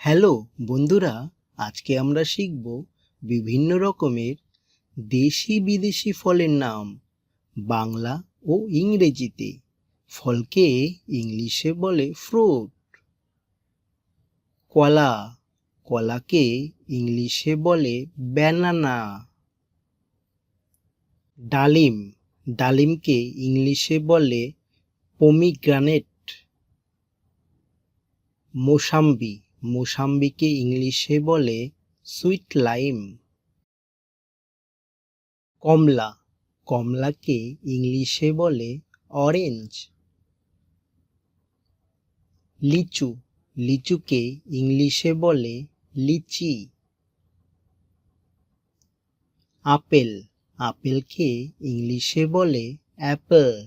Hello, বন্ধুরা, আজকে আমরা শিখব বিভিন্ন রকমের দেশি বিদেশি ফলের নাম বাংলা ও ইংরেজিতে। ফলকে ইংলিশে বলে ফ্রুট কলা, কলাকে ইংলিশে বলে ব্যানানা ডালিম, ডালিমকে ইংলিশে বলে পমিগ্রানেট মোসাম্বি মোসাম্বিকে ইংলিশে বলে সুইট লাইম। কমলা। কমলাকে ইংলিশে বলে অরেঞ্জ। লিচু। লিচুকে ইংলিশে বলে লিচি। আপেল। আপেলকে ইংলিশে বলে অ্যাপেল।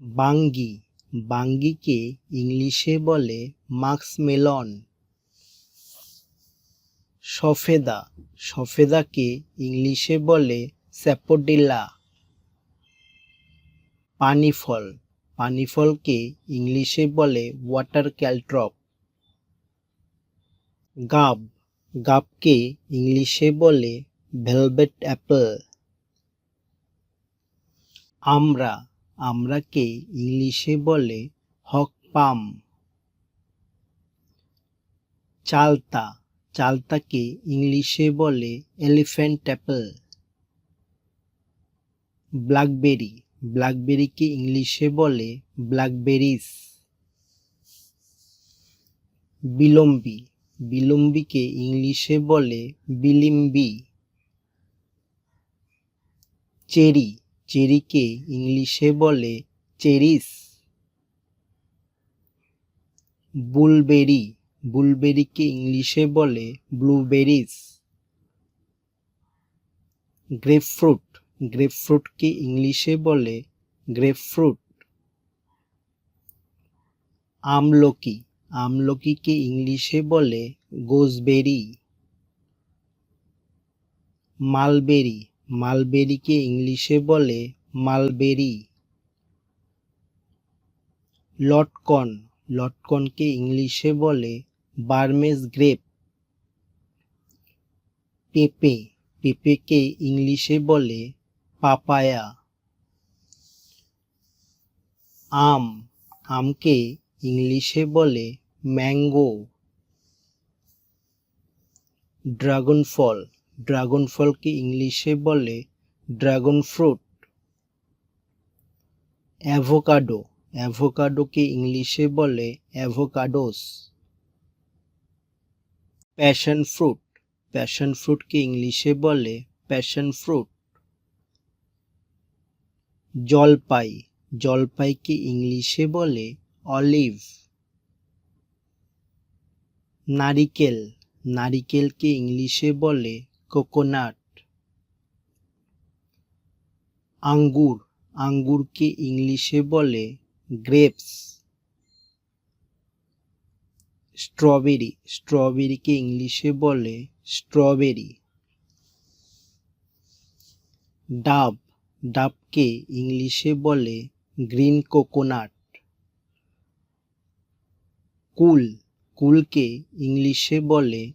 বাঙ্গি। বাঙ্গিকে ইংলিশে বলে মাক্সমেলন সফেদা। সফেদাকে ইংলিশে বলে স্যাপোডিলা। পানিফল। পানিফলকে ইংলিশে বলে ওয়াটার ক্যালট্রপ। গাব। গাবকে ইংলিশে বলে ভেলভেট অ্যাপেল। আমরা। আমরাকে ইংলিশে বলে হক পাম চালতা, চালতাকে ইংলিশে বলে এলিফ্যান্ট অ্যাপেল। ব্ল্যাকবেরি, ব্ল্যাকবেরিকে ইংলিশে বলে ব্ল্যাকবেরিস। বিলম্বি, বিলম্বিকে ইংলিশে বলে বিলিম্বি। চেরি চেরিকে ইংলিশে বলে চেরিস। বুলবেরি, বুলবেরিকে ইংলিশে বলে ব্লুবেরিস। গ্রেপফ্রুট, গ্রেপফ্রুটকে ইংলিশে বলে গ্রেপফ্রুট। আমলকি, আমলকিকে ইংলিশে বলে গোসবেরি। মালবেরি মালবেরিকে ইংলিশে বলে মালবেরি। লটকন, লটকনকে ইংলিশে বলে বার্মেস গ্রেপ। পেঁপে, পেঁপেকে ইংলিশে বলে পাপায়া। আম, আমকে ইংলিশে বলে ম্যাঙ্গো। ড্রাগন ফল ড্রাগন ফলকে ইংলিশে বলে ড্রাগন ফ্রুট অ্যাভোকাডো অ্যাভোকাডোকে ইংলিশে বলে অ্যাভোকাডোস? প্যাশন ফ্রুট প্যাশন ফ্রুটকে ইংলিশে বলে প্যাশন ফ্রুট জলপাই জলপাইকে ইংলিশে বলে অলিভ? নারিকেল। নারিকেলকে ইংলিশে বলে কোকোনাট। আঙ্গুর, আঙ্গুরকে ইংলিশে বলে গ্রেপস। স্ট্রবেরি, স্ট্রবেরিকে ইংলিশে বলে স্ট্রবেরি। ডাব, ডাবকে ইংলিশে বলে গ্রিন কোকোনাট। কুল, কুলকে ইংলিশে বলে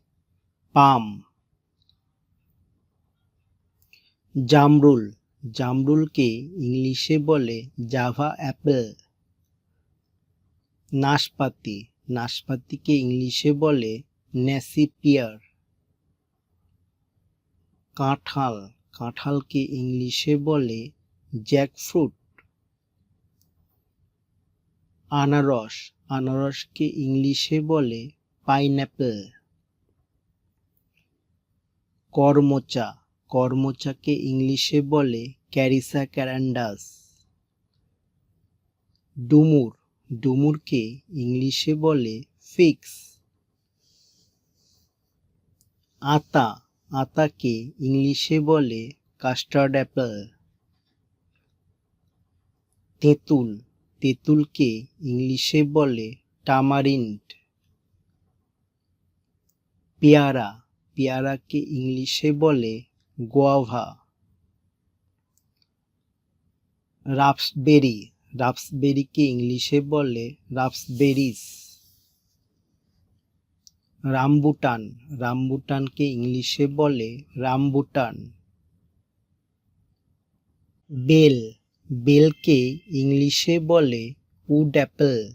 পাম। জামরুল। জামরুলকে ইংলিশে বলে জাভা অ্যাপেল। নাশপাতি। নাশপাতিকে ইংলিশে বলে ন্যাসি পিয়ার কাঁঠাল। কাঁঠালকে ইংলিশে বলে জ্যাকফ্রুট। আনারস। আনারসকে ইংলিশে বলে পাইনঅ্যাপেল। করমচা। করমচাকে ইংলিশে বলে ক্যারিসা ক্যারান্ডাস। ডুমুর, ডুমুরকে ইংলিশে বলে ফিক্স। আতা, আতাকে ইংলিশে বলে কাস্টার্ড অ্যাপেল। তেঁতুল, তেঁতুলকে ইংলিশে বলে টামারিন্ড পেয়ারা, পেয়ারাকে ইংলিশে বলে গোয়াভা। রাপসবেরি রাপসবেরিকে ইংলিশে বলে রাপসবেরিস রামবুটান, রামবুটানকে ইংলিশে বলে রামবুটান। বেল, বেলকে ইংলিশে বলে উড অ্যাপেল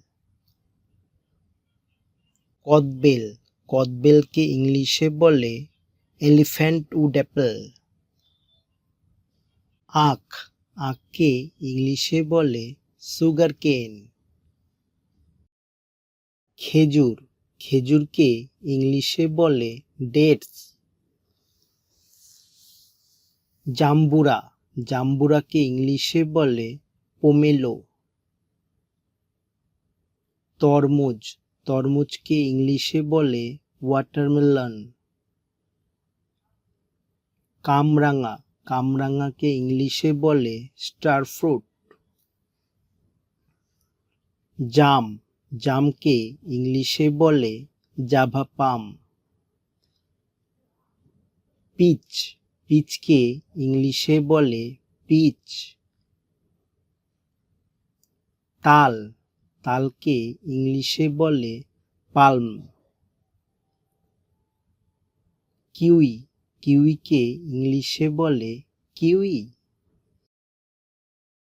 কদবেল, কদবেলকে ইংলিশে বলে এলিফ্যান্ট উড অ্যাপেল আখ, আখকে ইংলিশে বলে সুগার কেন খেজুর, খেজুরকে ইংলিশে বলে ডেটস জাম্বুরা, জাম্বুরাকে ইংলিশে বলে পোমেলো তরমুজ, তরমুজকে ইংলিশে বলে ওয়াটারমেলন কামরাঙা, কামরাঙাকে ইংলিশে বলে স্টার ফ্রুট। জাম, জামকে ইংলিশে বলে জাভা পাম। পিচ, পিচকে ইংলিশে বলে পিচ। তাল, তালকে ইংলিশে বলে পালম। কিউই কিউইকে ইংলিশে বলে কিউই।